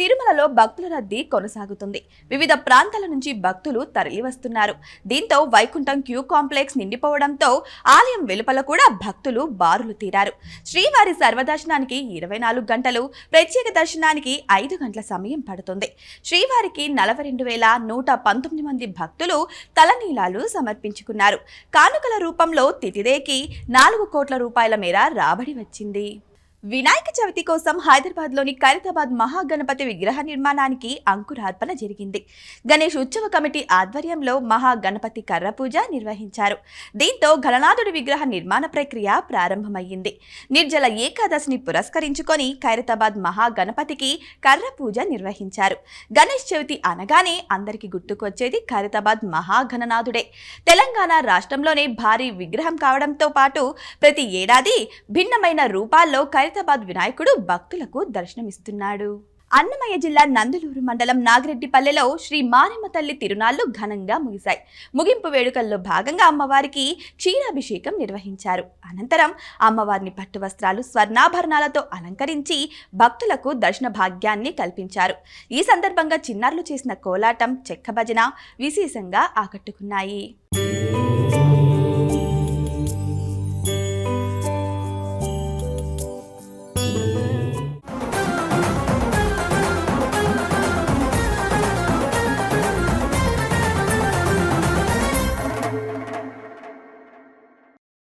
తిరుమలలో భక్తుల రద్దీ కొనసాగుతుంది. వివిధ ప్రాంతాల నుంచి భక్తులు తరలివస్తున్నారు. దీంతో వైకుంఠం క్యూ కాంప్లెక్స్ నిండిపోవడంతో ఆలయం వెలుపల కూడా భక్తులు బారులు తీరారు. శ్రీవారి సర్వదర్శనానికి ఇరవై నాలుగు గంటలు ప్రత్యేక దర్శనానికి ఐదు గంటల సమయం పడుతుంది. శ్రీవారికి నలభై రెండు వేల నూట పంతొమ్మిది మంది భక్తులు తలనీలాలు సమర్పించుకున్నారు. కానుకల రూపంలో తితిదేకి నాలుగు కోట్ల రూపాయల మేర రాబడి వచ్చింది. వినాయక చవితి కోసం హైదరాబాద్లోని ఖైరతాబాద్ మహాగణపతి విగ్రహ నిర్మాణానికి అంకురార్పణ జరిగింది. గణేష్ ఉత్సవ కమిటీ ఆధ్వర్యంలో మహాగణపతి కర్ర పూజ నిర్వహించారు. దీంతో గణనాథుడి విగ్రహ నిర్మాణ ప్రక్రియ ప్రారంభమయ్యింది. నిర్జల ఏకాదశిని పురస్కరించుకొని ఖైరతాబాద్ మహాగణపతికి కర్ర పూజ నిర్వహించారు. గణేష్ చవితి అనగానే అందరికీ గుర్తుకొచ్చేది ఖైరతాబాద్ మహాగణనాథుడే తెలంగాణ రాష్ట్రంలోనే భారీ విగ్రహం కావడంతో పాటు ప్రతి ఏడాది భిన్నమైన రూపాల్లో ఖైరతాబాద్ వినాయకుడు భక్తులకు దర్శనమిస్తున్నాడు. అన్నమయ్య జిల్లా నందలూరు మండలం నాగిరెడ్డిపల్లెలో శ్రీ మారెమ్మ తల్లి తిరునాళ్ళు ఘనంగా ముగిశాయి. ముగింపు వేడుకల్లో భాగంగా అమ్మవారికి క్షీరాభిషేకం నిర్వహించారు. అనంతరం అమ్మవారిని పట్టు వస్త్రాలు స్వర్ణాభరణాలతో అలంకరించి భక్తులకు దర్శన భాగ్యాన్ని కల్పించారు. ఈ సందర్భంగా చిన్నారులు చేసిన కోలాటం చెక్క భజన విశేషంగా ఆకట్టుకున్నాయి.